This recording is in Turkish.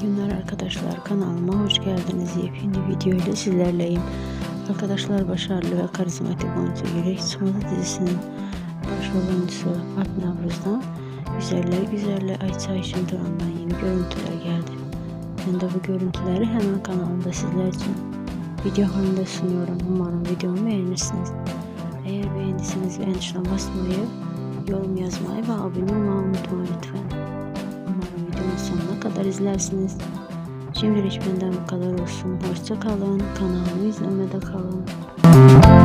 günler arkadaşlar kanalıma hoş geldiniz. Yepyeni video ile sizlerleyim. Arkadaşlar başarılı ve karizmatik oyuncu Yürek Tutmalı dizisinin başrol oyuncusu Alp Navruz'dan Güzeller Güzelli Ayça Ayşin Duran'dan yeni görüntüler geldi. Ben de bu görüntüleri hemen kanalımda sizler için video halinde sunuyorum. Umarım videomu beğenirsiniz. Eğer beğendiyseniz beğen tuşuna basmayı, yorum yazmayı ve abone olmayı unutmayın lütfen. Kadar izlersiniz. Şimdilik benden bu kadar olsun. Hoşça kalın. Kanalımı izlemede kalın.